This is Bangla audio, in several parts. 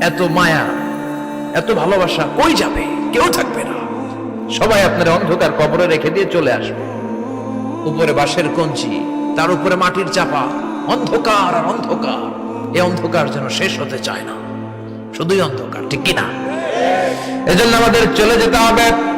এত মায়া, এত ভালোবাসা কই যাবে? কেউ থাকবে না। সবাই আপনার অন্ধকার কবরে রেখে দিয়ে চলে আসবে। উপরে বাঁশের কঞ্চি, তার উপরে মাটির চাপা, অন্ধকার আর অন্ধকার। এই অন্ধকার যেন শেষ হতে চায় না। শুধুই অন্ধকার, ঠিক কিনা এজন্য আমাদের চলে যেতে হবে।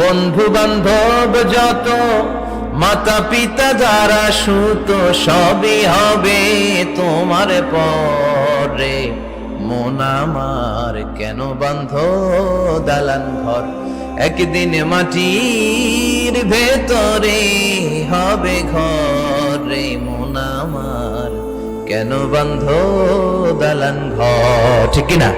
বন্ধু বান্ধব যত মাতা পিতা যারা সুত, সবই হবে তোমার পরে। মন আমার কেন বান্ধ দালান ঘর? একদিন মাটির ভেতরে হবে ঘরে। মন আমার কেন বান্ধ দালান ঘর? ঠিক না